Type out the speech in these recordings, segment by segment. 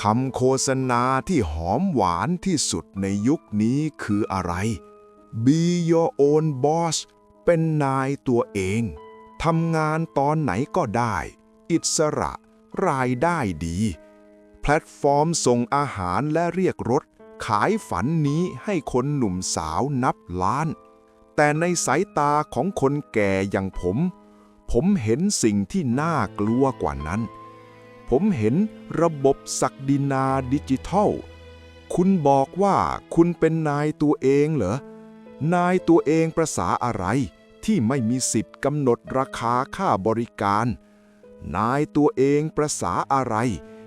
คำโฆษณาที่หอมหวานที่สุดในยุคนี้คืออะไร Be your own boss เป็นนายตัวเอง ทำงานตอนไหนก็ได้ อิสระ รายได้ดี แพลตฟอร์มส่งอาหารและเรียกรถ ขายฝันนี้ให้คนหนุ่มสาวนับล้าน แต่ในสายตาของคนแก่อย่างผม ผมเห็นสิ่งที่น่ากลัวกว่านั้น ผมเห็นระบบศักดินาดิจิทัล คุณบอกว่าคุณเป็นนายตัวเองเหรอ นายตัวเองประษาอะไร ที่ไม่มีสิทธิ์กำหนดราคาค่าบริการ นายตัวเองประษาอะไร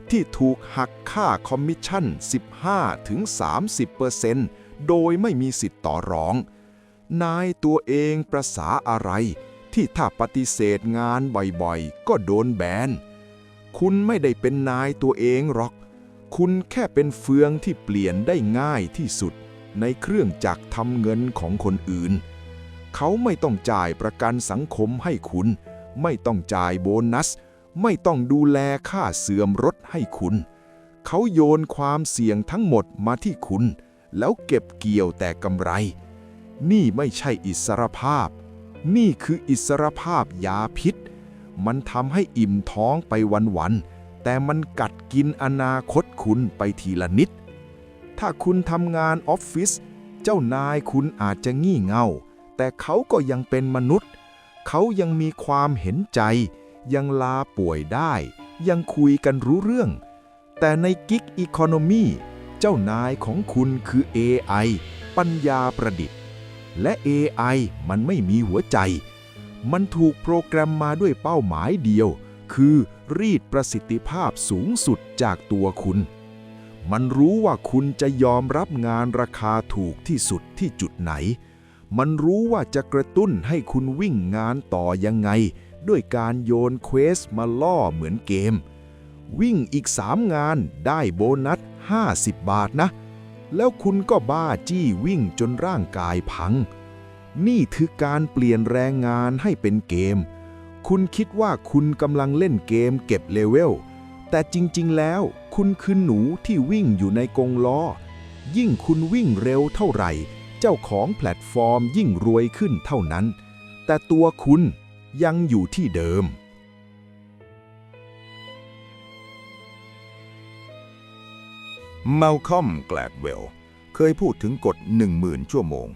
ที่ถูกหักค่าคอมมิชชั่น 15-30%โดยไม่มีสิทธิ์ต่อรอง นายตัวเองประษาอะไร ที่ถ้าปฏิเสธงานบ่อยๆ ก็โดนแบน คุณไม่ได้เป็นนายตัวเองหรอก คุณแค่เป็นเฟืองที่เปลี่ยนได้ง่ายที่สุด ในเครื่องจักรทำเงินของคนอื่น เขาไม่ต้องจ่ายประกันสังคมให้คุณ ไม่ต้องจ่ายโบนัส ไม่ต้องดูแลค่าเสื่อมรถให้คุณ เขาโยนความเสี่ยงทั้งหมดมาที่คุณ แล้วเก็บเกี่ยวแต่กำไร นี่ไม่ใช่อิสรภาพ นี่คืออิสรภาพยาพิษ มันทำให้อิ่มท้องไปวันๆ แต่มันกัดกินอนาคตคุณไปทีละนิด ถ้าคุณทำงานออฟฟิศเจ้านายคุณอาจจะงี่เง่า แต่เขาก็ยังเป็นมนุษย์ เขายังมีความเห็นใจ ยังลาป่วยได้ ยังคุยกันรู้เรื่อง แต่ในกิ๊กอีโคโนมีเจ้านายของคุณคือ AI ปัญญาประดิษฐ์ และ AI มันไม่มีหัวใจ มันถูกโปรแกรมมาด้วยเป้าหมายเดียว คือรีดประสิทธิภาพสูงสุดจากตัวคุณ มันรู้ว่าคุณจะยอมรับงานราคาถูกที่สุดที่จุดไหน มันรู้ว่าจะกระตุ้นให้คุณวิ่งงานต่อยังไง ด้วยการโยนเควสมาล่อเหมือนเกม วิ่งอีก3งานได้โบนัส 50 บาทนะ แล้วคุณก็บ้าจี้วิ่งจนร่างกายพัง นี่คือการเปลี่ยนแรงงานให้เป็นเกม คุณคิดว่าคุณกำลังเล่นเกมเก็บเลเวล แต่จริงๆ แล้ว คุณคือหนูที่วิ่งอยู่ในกรงล้อ ยิ่งคุณวิ่งเร็วเท่าไหร่ เจ้าของแพลตฟอร์มยิ่งรวยขึ้นเท่านั้น แต่ตัวคุณยังอยู่ที่เดิมมัลคอมแกลดเวลเคยพูดถึงกฎ 10,000 ชั่วโมง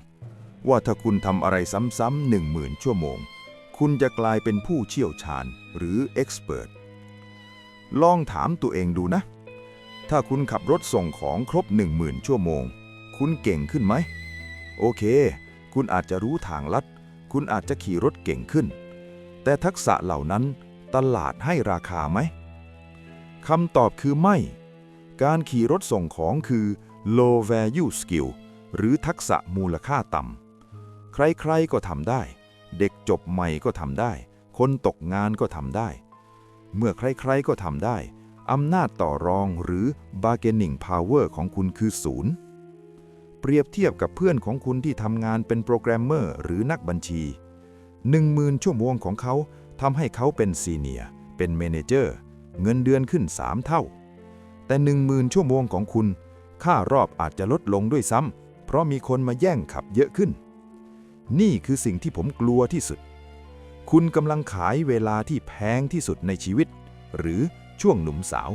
ว่าถ้าคุณทำอะไรซ้ำๆ10,000ชั่วโมง คุณจะกลายเป็นผู้เชี่ยวชาญหรือเอ็กซ์เพรสลองถามตัวเองดูนะ ถ้าคุณขับรถส่งของครบ 10,000 ชั่วโมง คุณเก่งขึ้นไหม โอเค คุณอาจจะรู้ทางลัด คุณอาจจะขี่รถเก่งขึ้น แต่ทักษะเหล่านั้นตลาดให้ราคาไหมคำตอบคือไม่ การขี่รถส่งของคือ low value skill หรือทักษะมูลค่าต่ำ ใครๆก็ทำได้ เด็กจบใหม่ก็ทำได้ คนตกงานก็ทำได้ เมื่อใครๆก็ทำได้อำนาจต่อรองหรือ bargaining power ของคุณคือศูนย์เปรียบเทียบกับเพื่อนของคุณที่ทำงานเป็นโปรแกรมเมอร์หรือนักบัญชี 10,000 ชั่วโมงของเขาทำให้เขาเป็นซีเนียร์เป็นเมนเจอร์ เงินเดือนขึ้น 3 เท่า แต่ 10,000 ชั่วโมงของคุณ ค่ารอบอาจจะลดลงด้วยซ้ำเพราะมีคนมาแย่งขับเยอะขึ้น นี่คือสิ่งที่ผมกลัวที่สุด คุณกำลังขายเวลาที่แพงที่สุดในชีวิต หรือช่วงหนุ่มสาว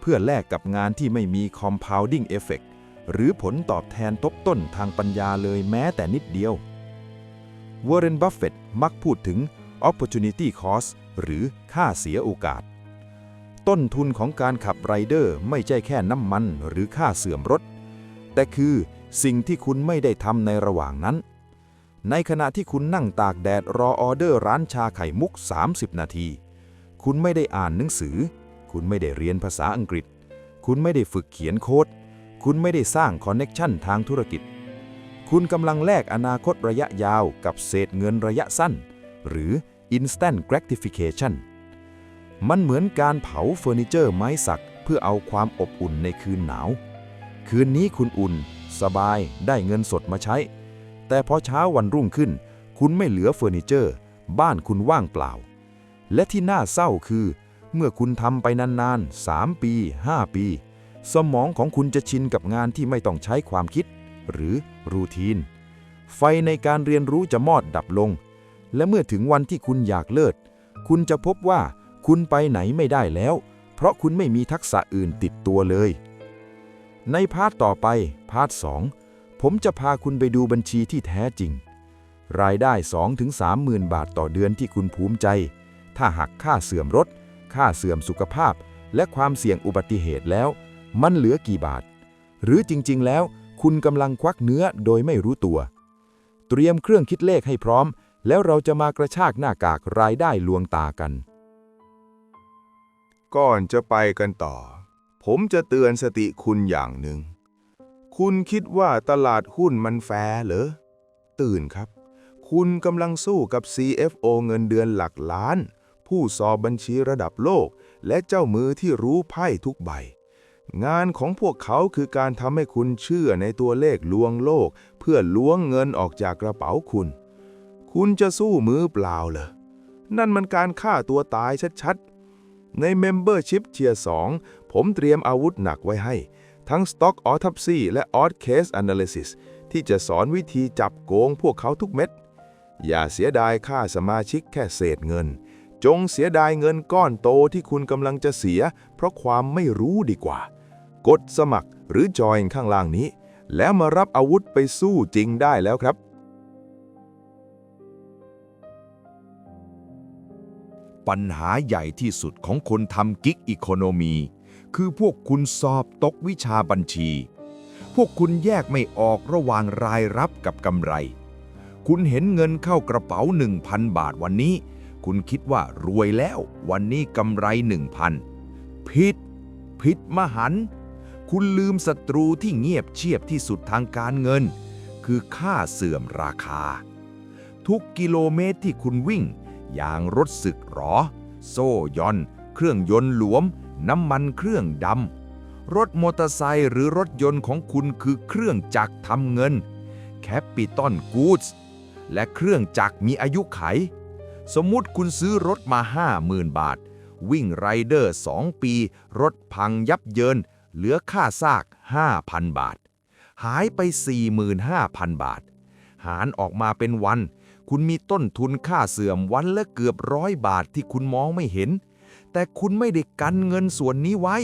เพื่อแลกกับงานที่ไม่มี compounding effect หรือผลตอบแทนทบต้นทางปัญญาเลยแม้แต่นิดเดียววอร์เรน บัฟเฟตต์มักพูดถึง opportunity cost หรือค่าเสียโอกาส ต้นทุนของการขับไรเดอร์ไม่ใช่แค่น้ำมันหรือค่าเสื่อมรถ แต่คือสิ่งที่คุณไม่ได้ทำในระหว่างนั้น ในขณะที่คุณนั่งตากแดดรอออเดอร์ร้านชาไข่มุก 30 นาที คุณไม่ได้อ่านหนังสือ คุณไม่ได้เรียนภาษาอังกฤษ คุณไม่ได้ฝึกเขียนโค้ด คุณไม่ได้สร้างคอนเน็กชันทางธุรกิจ คุณกำลังแลกอนาคตระยะยาวกับเศษเงินระยะสั้น หรือ instant gratification มันเหมือนการเผาเฟอร์นิเจอร์ไม้สักเพื่อเอาความอบอุ่นในคืนหนาว คืนนี้คุณอุ่น สบายได้เงินสดมาใช้ แต่พอเช้าวันรุ่งขึ้น คุณไม่เหลือเฟอร์นิเจอร์ บ้านคุณว่างเปล่า และที่น่าเศร้าคือ เมื่อคุณทำไปนานๆ 3 ปี 5 ปี สมองของคุณจะชินกับงานที่ไม่ต้องใช้ความคิด หรือรูทีน ไฟในการเรียนรู้จะมอดดับลง และเมื่อถึงวันที่คุณอยากเลิศ คุณจะพบว่าคุณไปไหนไม่ได้แล้ว เพราะคุณไม่มีทักษะอื่นติดตัวเลย ในพาร์ทต่อไปพาร์ท2 ผมจะพาคุณไปดูบัญชีที่แท้จริง รายได้ 2-3หมื่นบาทต่อเดือนที่คุณภูมิใจ ถ้าหักค่าเสื่อมรถ ค่าเสื่อมสุขภาพ และความเสี่ยงอุบัติเหตุแล้ว มันเหลือกี่บาท หรือจริงๆ แล้ว คุณกำลังควักเนื้อโดยไม่รู้ตัว เตรียมเครื่องคิดเลขให้พร้อม แล้วเราจะมากระชากหน้ากากรายได้ลวงตากัน ก่อนจะไปกันต่อ ผมจะเตือนสติคุณอย่างหนึ่ง คุณคิดว่าตลาดหุ้นมันแฟร์เหรอ ตื่นครับ คุณกำลังสู้กับ CFO เงินเดือนหลักล้าน ผู้สอบบัญชีระดับโลก และเจ้ามือที่รู้ไพ่ทุกใบ งานของพวกเขาคือการทำให้คุณเชื่อในตัวเลขลวงโลก เพื่อล้วงเงินออกจากกระเป๋าคุณ คุณจะสู้มือเปล่าเหรอ นั่นมันการฆ่าตัวตายชัดๆ ใน Membership Tier 2ผมเตรียมอาวุธหนักไว้ให้ ทั้ง Stock Autopsy และ Odd Case Analysis ที่จะสอนวิธีจับโกงพวกเขาทุกเม็ด อย่าเสียดายค่าสมาชิกแค่เศษเงิน จงเสียดายเงินก้อนโตที่คุณกำลังจะเสีย เพราะความไม่รู้ดีกว่า กดสมัครหรือจอยข้างล่างนี้ แล้วมารับอาวุธไปสู้จริงได้แล้วครับ ปัญหาใหญ่ที่สุดของคนทำกิ๊กอีโคโนมี คือพวกคุณสอบตกวิชาบัญชี พวกคุณแยกไม่ออกระหว่างรายรับกับกำไร คุณเห็นเงินเข้ากระเป๋า 1,000 บาทวันนี้ คุณคิดว่ารวยแล้ววันนี้กำไร 1,000ผิดผิดมหันต์คุณลืมศัตรูที่เงียบเชียบที่สุดทางการเงิน คือค่าเสื่อมราคา ทุกกิโลเมตรที่คุณวิ่ง อย่างรถสึกหรอ โซ่ยอน เครื่องยนต์หลวม น้ำมันเครื่องดำ รถมอเตอร์ไซค์หรือรถยนต์ของคุณคือเครื่องจักรทำเงินแคปิตอลกูดส์และเครื่องจักรมีอายุไข สมมุติคุณซื้อรถมา 50,000 บาท วิ่งไรเดอร์ 2 ปี รถพังยับเยิน เหลือค่าซาก 5,000 บาท หายไป 45,000 บาท หารออกมาเป็นวัน คุณมีต้นทุนค่าเสื่อมวันละเกือบร้อยบาทที่คุณมองไม่เห็น แต่คุณไม่ได้กันเงินส่วนนี้ไว้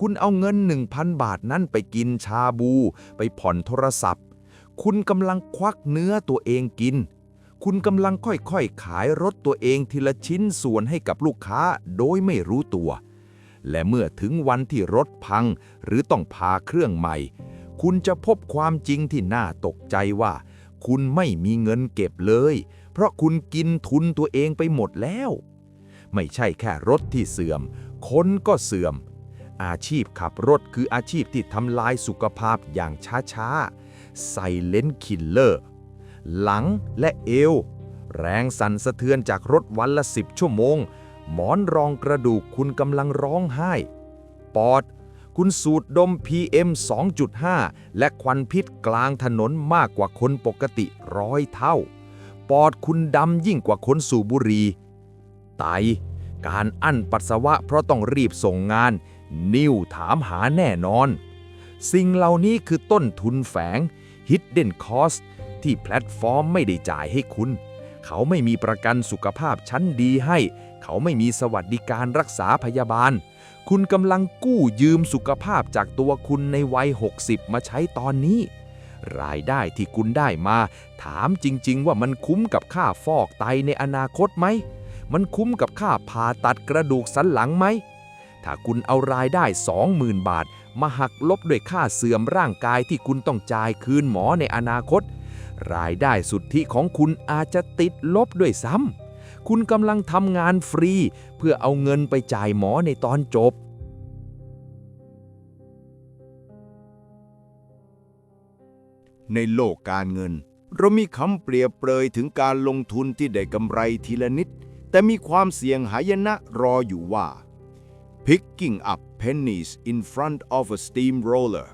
คุณเอาเงิน 1,000 บาทนั้นไปกินชาบู ไปผ่อนโทรศัพท์ คุณกำลังควักเนื้อตัวเองกิน คุณกำลังค่อยๆ ขายรถตัวเองทีละชิ้นส่วนให้กับลูกค้าโดยไม่รู้ตัว และเมื่อถึงวันที่รถพังหรือต้องพาเครื่องใหม่ คุณจะพบความจริงที่น่าตกใจว่า คุณไม่มีเงินเก็บเลย เพราะคุณกินทุนตัวเองไปหมดแล้ว ไม่ใช่แค่รถที่เสื่อม คนก็เสื่อม อาชีพขับรถคืออาชีพที่ทำลายสุขภาพอย่างช้าๆไซเลนคิลเลอร์หลังและเอว แรงสั่นสะเทือนจากรถวันละสิบชั่วโมง หมอนรองกระดูกคุณกำลังร้องไห้ ปอด คุณสูดดม PM 2.5 และควันพิษกลางถนนมากกว่าคนปกติร้อยเท่า ปอดคุณดำยิ่งกว่าคนสูบบุหรี่ ไตการอั้นปัสสาวะเพราะต้องรีบส่งงาน นิ้วถามหาแน่นอน สิ่งเหล่านี้คือต้นทุนแฝง Hidden Cost ที่แพลตฟอร์มไม่ได้จ่ายให้คุณ เขาไม่มีประกันสุขภาพชั้นดีให้ เขาไม่มีสวัสดิการรักษาพยาบาล คุณกำลังกู้ยืมสุขภาพจากตัวคุณในวัย 60 มาใช้ตอนนี้รายได้ที่คุณได้มา ถามจริง ๆ ว่ามันคุ้มกับค่าฟอกไตในอนาคตไหม มันคุ้มกับค่าผ่าตัดกระดูกสันหลังไหม ถ้าคุณเอารายได้ 20,000 บาท มาหักลบด้วยค่าเสื่อมร่างกายที่คุณต้องจ่ายคืนหมอในอนาคต รายได้สุทธิของคุณอาจจะติดลบด้วยซ้ำ คุณกำลังทำงานฟรี เพื่อเอาเงินไปจ่ายหมอในตอนจบในโลกการเงิน เรามีคำเปรียบเปรยถึงการลงทุนที่ได้กำไรทีละนิด แต่มีความเสี่ยงหายนะรออยู่ว่า picking up pennies in front of a steamroller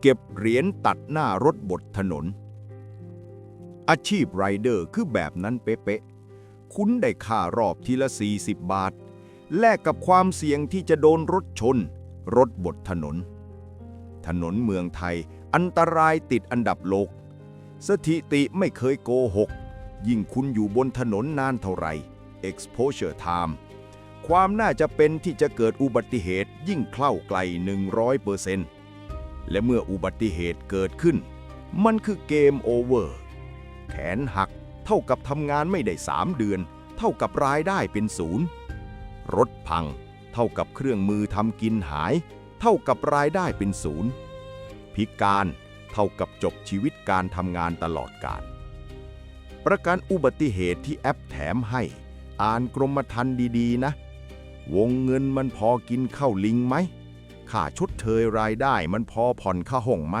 เก็บเหรียญตัดหน้ารถบดถนน อาชีพไรเดอร์คือแบบนั้นเป๊ะๆ คุณได้ค่ารอบทีละ 40 บาท แลกกับความเสี่ยงที่จะโดนรถชน รถบดถนน ถนนเมืองไทยอันตรายติดอันดับโลก สถิติไม่เคยโกหก ยิ่งคุณอยู่บนถนนนานเท่าไหร่ exposure time ความน่าจะเป็นที่จะเกิดอุบัติเหตุยิ่งเข้าไกล 100%และเมื่ออุบัติเหตุเกิดขึ้น มันคือเกมโอเวอร์ แขนหักเท่ากับทำงานไม่ได้ 3 เดือน เท่ากับรายได้เป็นศูนย์ รถพัง เท่ากับเครื่องมือทำกินหาย เท่ากับรายได้เป็นศูนย์ พิการเท่ากับจบชีวิตการทำงานตลอดกาลประกันอุบัติเหตุที่แอปแถมให้ อ่านกรมธรรม์ดีๆนะ วงเงินมันพอกินข้าวลิงไหมค่าชดเชยรายได้มันพอผ่อนค่าห้องไหม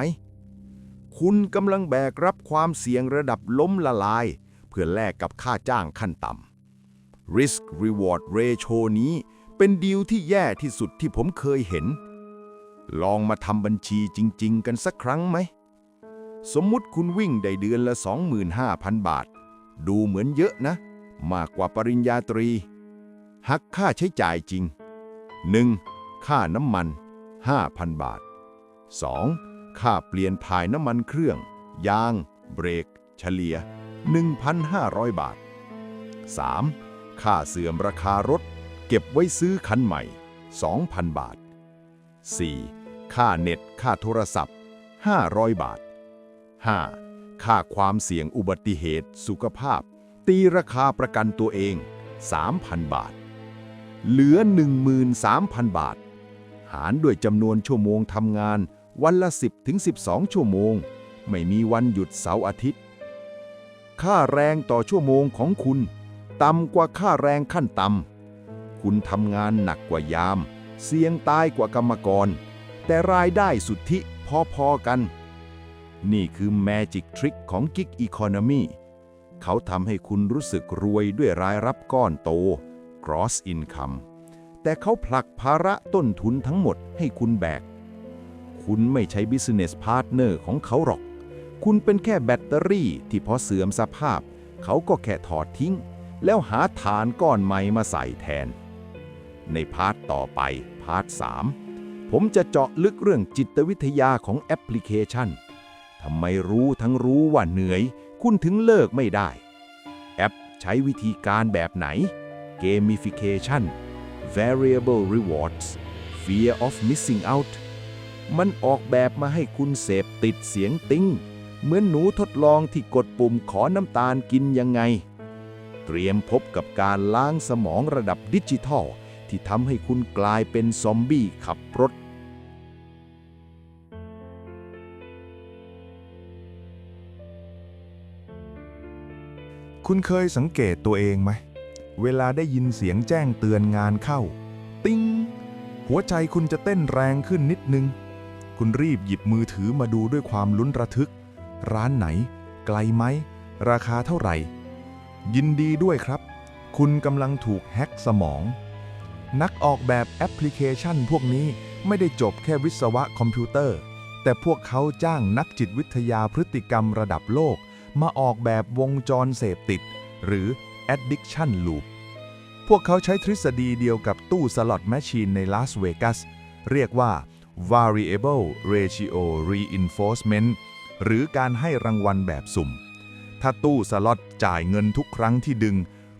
คุณกำลังแบกรับความเสี่ยงระดับล้มละลาย เพื่อแลกกับค่าจ้างขั้นต่ำ Risk Reward Ratio นี้เป็นดีลที่แย่ที่สุดที่ผมเคยเห็น ลองมาทำบัญชีจริง ๆ กันสักครั้งไหม สมมุติคุณวิ่งได้เดือนละ 25,000 บาท ดูเหมือนเยอะนะ มากกว่าปริญญาตรี หักค่าใช้จ่ายจริง 1. ค่าน้ำมัน 5,000 บาท 2. ค่าเปลี่ยนถ่ายน้ำมันเครื่อง ยาง เบรก เฉลี่ย 1,500 บาท 3. ค่าเสื่อมราคารถ เก็บไว้ซื้อคันใหม่ 2,000 บาท 4. ค่าเน็ต ค่าโทรศัพท์ 500 บาท 5. ค่าความเสี่ยงอุบัติเหตุสุขภาพ ตีราคาประกันตัวเอง 3,000 บาท เหลือ 13,000 บาท หารด้วยจำนวนชั่วโมงทำงานวันละ 10ถึง12 ชั่วโมง ไม่มีวันหยุดเสาร์อาทิตย์ ค่าแรงต่อชั่วโมงของคุณ ต่ำกว่าค่าแรงขั้นต่ำคุณทำงานหนักกว่ายาม เสี่ยงตายกว่ากรรมกร แต่รายได้สุทธิพอๆกัน นี่คือแมจิกทริคของ Gig Economy เขาทำให้คุณรู้สึกรวยด้วยรายรับก้อนโต gross income แต่เขาผลักภาระต้นทุนทั้งหมดให้คุณแบก คุณไม่ใช่ business partner ของเขาหรอก คุณเป็นแค่แบตเตอรี่ที่พอเสื่อมสภาพ เขาก็แค่ถอดทิ้ง แล้วหาฐานก้อนใหม่มาใส่แทน ในพาร์ทต่อไป พาร์ท 3 ผมจะเจาะลึกเรื่องจิตวิทยาของแอปพลิเคชันทำไมรู้ทั้งรู้ว่าเหนื่อย คุณถึงเลิกไม่ได้ แอปใช้วิธีการแบบไหน Gamification Variable Rewards Fear of Missing Out มันออกแบบมาให้คุณเสพติดเสียงติ้ง เหมือนหนูทดลองที่กดปุ่มขอน้ำตาลกินยังไง เตรียมพบกับการล้างสมองระดับดิจิทัล ที่ทำให้คุณกลายเป็นซอมบี้ขับรถ คุณเคยสังเกตตัวเองไหม เวลาได้ยินเสียงแจ้งเตือนงานเข้า ติ้ง หัวใจคุณจะเต้นแรงขึ้นนิดนึง คุณรีบหยิบมือถือมาดูด้วยความลุ้นระทึก ร้านไหน ไกลไหม ราคาเท่าไหร่ ยินดีด้วยครับ คุณกำลังถูกแฮ็กสมอง นักออกแบบแอปพลิเคชันพวกนี้ไม่ได้จบแค่วิศวะคอมพิวเตอร์ แต่พวกเขาจ้างนักจิตวิทยาพฤติกรรมระดับโลก มาออกแบบวงจรเสพติด หรือ addiction loop พวกเขาใช้ทฤษฎีเดียวกับตู้สล็อตแมชชีนในลาสเวกัสเรียกว่า variable ratio reinforcement หรือการให้รางวัลแบบสุ่ม ถ้าตู้สล็อตจ่ายเงินทุกครั้งที่ดึง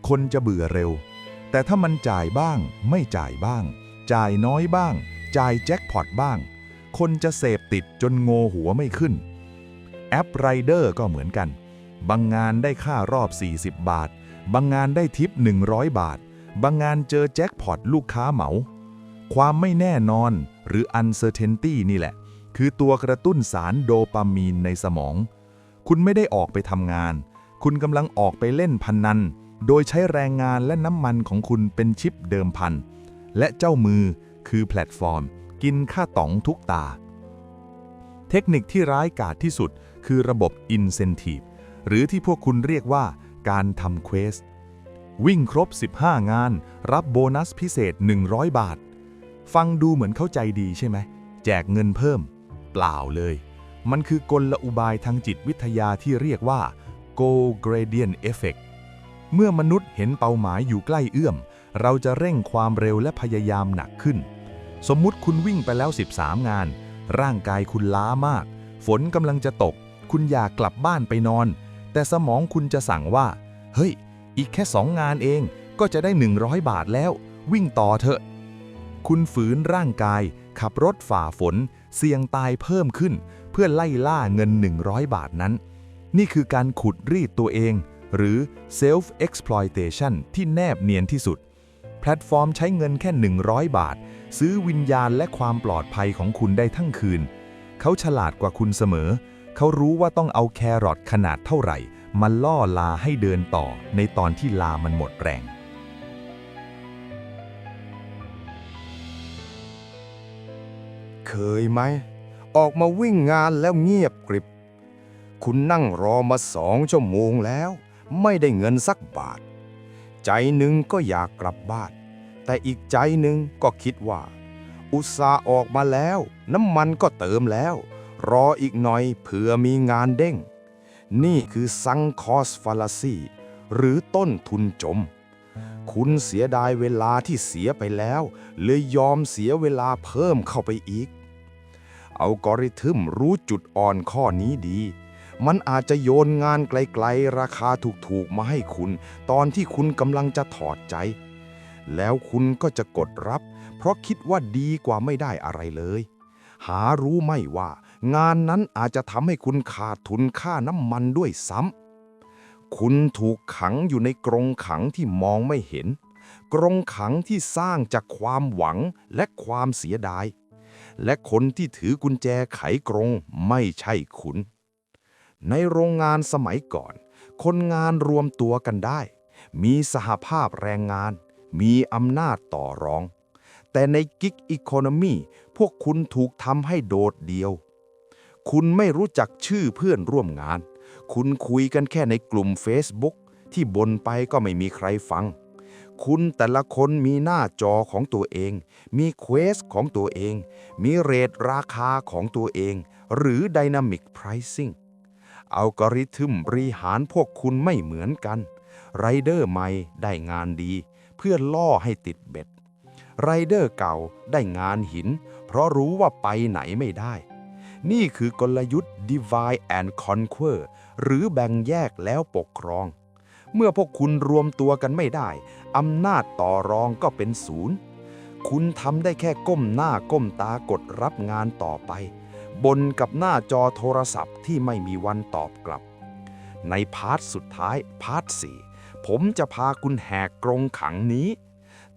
คนจะเบื่อเร็ว แต่ถ้ามันจ่ายบ้าง ไม่จ่ายบ้าง จ่ายน้อยบ้าง จ่ายแจ็คพอตบ้าง คนจะเสพติดจนโงหัวไม่ขึ้น แอปไรเดอร์ก็เหมือนกัน บางงานได้ค่ารอบ 40 บาท บางงานได้ทิป 100 บาท บางงานเจอแจ็คพอตลูกค้าเหมา ความไม่แน่นอนหรือ uncertainty นี่แหละ คือตัวกระตุ้นสารโดปามีนในสมอง คุณไม่ได้ออกไปทำงาน คุณกำลังออกไปเล่นพันนัน โดยใช้แรงงานและน้ำมันของคุณเป็นชิปเดิมพัน และเจ้ามือคือแพลตฟอร์ม กินค่าต๋องทุกตา เทคนิคที่ร้ายกาจที่สุดคือระบบ Incentive หรือที่พวกคุณเรียกว่าการทำเควสวิ่งครบ 15 งาน รับโบนัสพิเศษ 100 บาท ฟังดูเหมือนเข้าใจดีใช่ไหม แจกเงินเพิ่ม เปล่าเลย มันคือกลอุบายทางจิตวิทยาที่เรียกว่า Go Gradient Effect เมื่อมนุษย์เห็นเป้าหมายอยู่ใกล้เอื้อม เราจะเร่งความเร็วและพยายามหนักขึ้น สมมุติคุณวิ่งไปแล้ว 13 งาน ร่างกายคุณล้ามาก ฝนกำลังจะตก คุณอยากกลับบ้านไปนอน แต่สมองคุณจะสั่งว่า เฮ้ย อีกแค่สองงานเองก็จะได้ 100 บาทแล้ว วิ่งต่อเถอะ คุณฝืนร่างกาย ขับรถฝ่าฝน เสี่ยงตายเพิ่มขึ้น เพื่อไล่ล่าเงิน 100 บาทนั้น นี่คือการขุดรีดตัวเอง หรือ self exploitation ที่แนบเนียนที่สุด แพลตฟอร์มใช้เงินแค่ 100 บาท ซื้อวิญญาณและความปลอดภัยของคุณได้ทั้งคืน เขาฉลาดกว่าคุณเสมอเเขารู้ว่าต้องเอาแครอทขนาดเท่าไหร่ มาล่อลาให้เดินต่อในตอนที่ลามันหมดแรง เคยไหม ออกมาวิ่งงานแล้วเงียบกริบ คุณนั่งรอมาสองชั่วโมงแล้ว ไม่ได้เงินสักบาท ใจหนึ่งก็อยากกลับบ้าน แต่อีกใจหนึ่งก็คิดว่า อุตส่าห์ออกมาแล้ว น้ำมันก็เติมแล้ว รออีกหน่อยเผื่อมีงานเด้ง นี่คือซังคอสฟาลาซีหรือต้นทุนจม คุณเสียดายเวลาที่เสียไปแล้ว เลยยอมเสียเวลาเพิ่มเข้าไปอีก เอัลกอริทึมรู้จุดอ่อนข้อนี้ดี มันอาจจะโยนงานไกลๆ ราคาถูกๆ มาให้คุณ ตอนที่คุณกำลังจะถอดใจ แล้วคุณก็จะกดรับ เพราะคิดว่าดีกว่าไม่ได้อะไรเลย หารู้ไหม่ว่า งานนั้นอาจจะทำให้คุณขาดทุนค่าน้ำมันด้วยซ้ำคุณถูกขังอยู่ในกรงขังที่มองไม่เห็น กรงขังที่สร้างจากความหวังและความเสียดาย และคนที่ถือกุญแจไขกรงไม่ใช่คุณ ในโรงงานสมัยก่อน คนงานรวมตัวกันได้ มีสหภาพแรงงาน มีอำนาจต่อรอง แต่ในกิ๊กอีโคโนมีพวกคุณถูกทำให้โดดเดียว คุณไม่รู้จักชื่อเพื่อนร่วมงาน คุณคุยกันแค่ในกลุ่ม Facebook ที่บนไปก็ไม่มีใครฟัง คุณแต่ละคนมีหน้าจอของตัวเอง มีเควสของตัวเอง มีเรทราคาของตัวเอง หรือ Dynamic Pricing อัลกอริทึมบริหารพวกคุณไม่เหมือนกัน ไรเดอร์ใหม่ได้งานดี เพื่อล่อให้ติดเบ็ด ไรเดอร์เก่าได้งานหิน เพราะรู้ว่าไปไหนไม่ได้ นี่คือกลยุทธ์ divide and conquer หรือแบ่งแยกแล้วปกครอง เมื่อพวกคุณรวมตัวกันไม่ได้ อำนาจต่อรองก็เป็นศูนย์ คุณทำได้แค่ก้มหน้าก้มตากดรับงานต่อไป บนกับหน้าจอโทรศัพท์ที่ไม่มีวันตอบกลับ ในพาร์ทสุดท้ายพาร์ทสี่ผมจะพาคุณแหกกรงขังนี้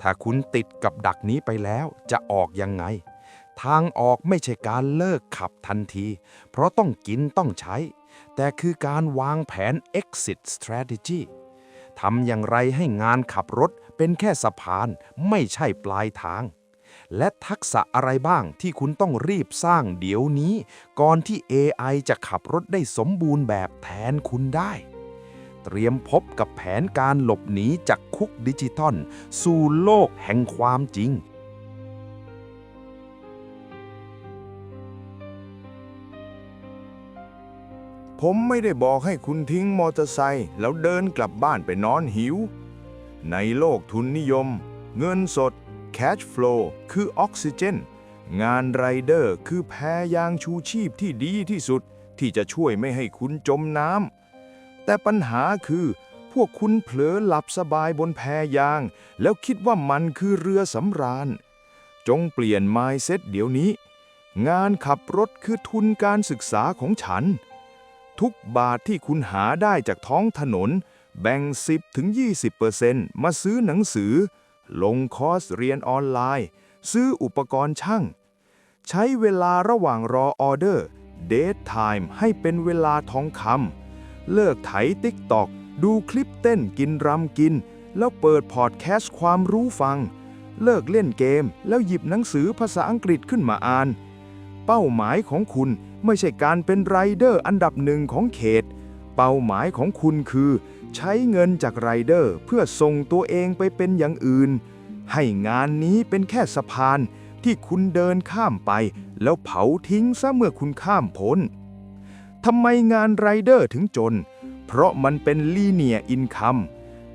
ถ้าคุณติดกับดักนี้ไปแล้วจะออกยังไง ทางออกไม่ใช่การเลิกขับทันที เพราะต้องกินต้องใช้ แต่คือการวางแผน exit strategy ทำอย่างไรให้งานขับรถเป็นแค่สะพานไม่ใช่ปลายทาง และทักษะอะไรบ้างที่คุณต้องรีบสร้างเดี๋ยวนี้ ก่อนที่ AI จะขับรถได้สมบูรณ์แบบแทนคุณได้ เตรียมพบกับแผนการหลบหนีจากคุกดิจิทัล สู่โลกแห่งความจริง ผมไม่ได้บอกให้คุณทิ้งมอเตอร์ไซค์แล้วเดินกลับบ้านไปนอนหิว ในโลกทุนนิยม เงินสด cash flow คือออกซิเจน งานไรเดอร์คือแพยางชูชีพที่ดีที่สุด ที่จะช่วยไม่ให้คุณจมน้ำ แต่ปัญหาคือ พวกคุณเผลอหลับสบายบนแพยาง แล้วคิดว่ามันคือเรือสำราญ จงเปลี่ยน mindset เดี๋ยวนี้ งานขับรถคือทุนการศึกษาของฉัน ทุกบาทที่คุณหาได้จากท้องถนน แบ่ง 10-20%มาซื้อหนังสือ ลงคอร์สเรียนออนไลน์ ซื้ออุปกรณ์ช่าง ใช้เวลาระหว่างรอออเดอร์เดทไทม์ให้เป็นเวลาทองคำเลิกไถติ๊กตอกดูคลิปเต้นกินรำกิน แล้วเปิดพอดแคสต์ความรู้ฟัง เลิกเล่นเกม แล้วหยิบหนังสือภาษาอังกฤษขึ้นมาอ่าน เป้าหมายของคุณ ไม่ใช่การเป็นไรเดอร์อันดับหนึ่งของเขต เป้าหมายของคุณคือ ใช้เงินจากไรเดอร์เพื่อส่งตัวเองไปเป็นอย่างอื่น ให้งานนี้เป็นแค่สะพานที่คุณเดินข้ามไป แล้วเผาทิ้งซะเมื่อคุณข้ามพ้นทำไมงานไรเดอร์ถึงจน เพราะมันเป็นลีเนียอินคัม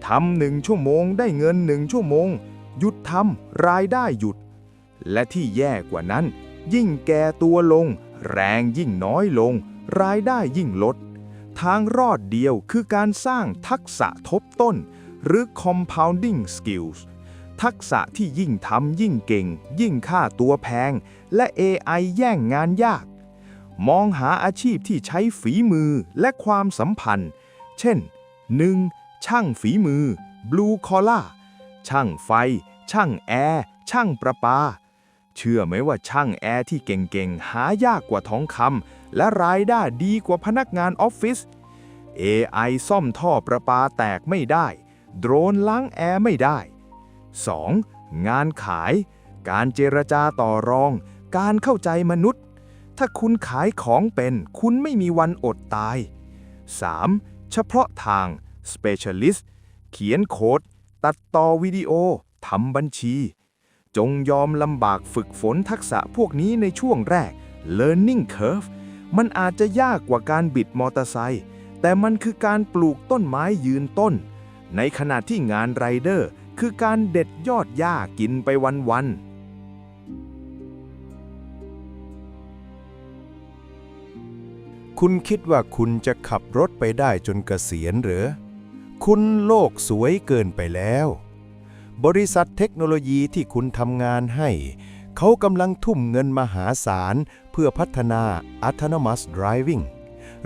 ทำหนึ่งชั่วโมงได้เงินหนึ่งชั่วโมง หยุดทำรายได้หยุด และที่แย่กว่านั้น ยิ่งแก่ตัวลง แรงยิ่งน้อยลง รายได้ยิ่งลด ทางรอดเดียวคือการสร้างทักษะทบต้น หรือ compounding skills ทักษะที่ยิ่งทำยิ่งเก่ง ยิ่งค่าตัวแพง และ AI แย่งงานยาก มองหาอาชีพที่ใช้ฝีมือและความสัมพันธ์ เช่น 1. ช่างฝีมือ blue collar ช่างไฟ ช่างแอร์ ช่างประปา เชื่อไหมว่าช่างแอร์ที่เก่งๆ หายากกว่าทองคำและรายได้ดีกว่าพนักงานออฟฟิศ AI ซ่อมท่อประปาแตกไม่ได้ โดรนล้างแอร์ไม่ได้ 2. งานขาย การเจรจาต่อรอง การเข้าใจมนุษย์ ถ้าคุณขายของเป็น คุณไม่มีวันอดตาย 3. เฉพาะทาง Specialist เขียนโค้ด ตัดต่อวิดีโอ ทำบัญชี จงยอมลำบากฝึกฝนทักษะพวกนี้ในช่วงแรก Learning Curve มันอาจจะยากกว่าการบิดมอเตอร์ไซค์ แต่มันคือการปลูกต้นไม้ยืนต้น ในขณะที่งานไรเดอร์ คือการเด็ดยอดหญ้ากินไปวันๆคุณคิดว่าคุณจะขับรถไปได้จนเกษียณหรือ คุณโลกสวยเกินไปแล้ว บริษัทเทคโนโลยีที่คุณทำงานให้ เขากำลังทุ่มเงินมหาศาล เพื่อพัฒนา Autonomous Driving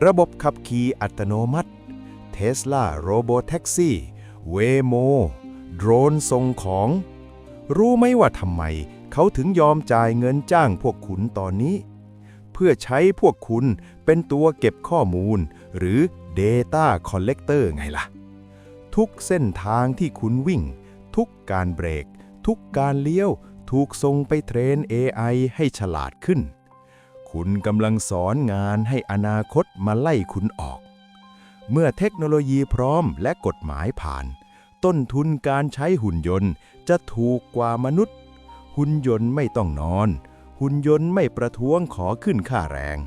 ระบบขับขี่อัตโนมัติ Tesla Robotaxi Waymo โดรนส่งของ รู้ไหมว่าทำไม เขาถึงยอมจ่ายเงินจ้างพวกคุณตอนนี้ เพื่อใช้พวกคุณเป็นตัวเก็บข้อมูล หรือ Data Collector ไงล่ะ ทุกเส้นทางที่คุณวิ่ง ทุกการเบรก ทุกการเลี้ยว ถูกส่งไปเทรน AI ให้ฉลาดขึ้น คุณกำลังสอนงานให้อนาคตมาไล่คุณออก เมื่อเทคโนโลยีพร้อมและกฎหมายผ่าน ต้นทุนการใช้หุ่นยนต์จะถูกกว่ามนุษย์ หุ่นยนต์ไม่ต้องนอน หุ่นยนต์ไม่ประท้วงขอขึ้นค่าแรง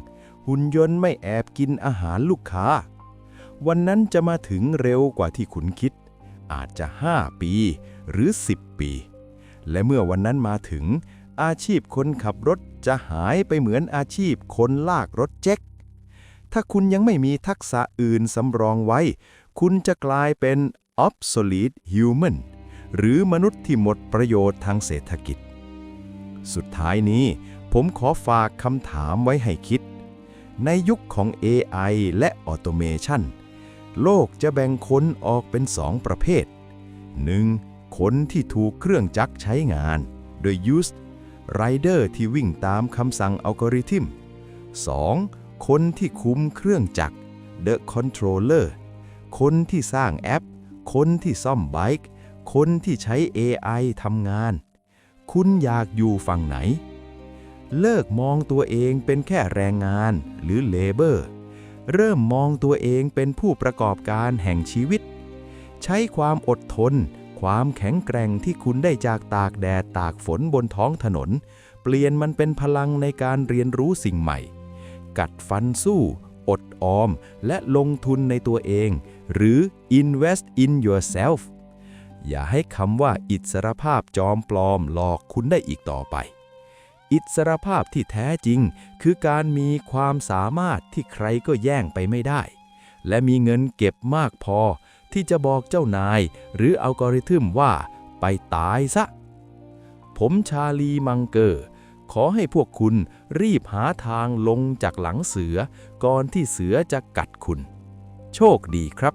หุ่นยนต์ไม่แอบกินอาหารลูกค้า วันนั้นจะมาถึงเร็วกว่าที่คุณคิดอาจจะ 5 ปี หรือ 10 ปี และเมื่อวันนั้นมาถึง อาชีพคนขับรถจะหายไปเหมือนอาชีพคนลากรถเจ็กถ้าคุณยังไม่มีทักษะอื่นสำรองไว้ คุณจะกลายเป็น obsolete human หรือมนุษย์ที่หมดประโยชน์ทางเศรษฐกิจ สุดท้ายนี้ผมขอฝากคำถามไว้ให้คิด ในยุคของ AI และ Automation โลกจะแบ่งคนออกเป็นสองประเภท 1. คนที่ถูกเครื่องจักรใช้งาน โดย use Rider ที่วิ่งตามคำสั่งอัลกอริทึม 2. คนที่คุมเครื่องจักร The Controller คนที่สร้างแอป คนที่ซ่อมไบค์ คนที่ใช้ AI ทำงาน คุณอยากอยู่ฝั่งไหน เลิกมองตัวเองเป็นแค่แรงงานหรือเลเบอร์ เริ่มมองตัวเองเป็นผู้ประกอบการแห่งชีวิต ใช้ความอดทน ความแข็งแกร่งที่คุณได้จากตากแดดตากฝนบนท้องถนน เปลี่ยนมันเป็นพลังในการเรียนรู้สิ่งใหม่ กัดฟันสู้ อดออม และลงทุนในตัวเอง หรือ invest in yourself อย่าให้คำว่าอิสรภาพจอมปลอมหลอกคุณได้อีกต่อไป อิสรภาพที่แท้จริง คือการมีความสามารถที่ใครก็แย่งไปไม่ได้ และมีเงินเก็บมากพอ ที่จะบอกเจ้านาย หรืออัลกอริทึมว่า ไปตายซะ ผมชาลีมังเกอร์ขอให้พวกคุณรีบหาทางลงจากหลังเสือ ก่อนที่เสือจะกัดคุณ โชคดีครับ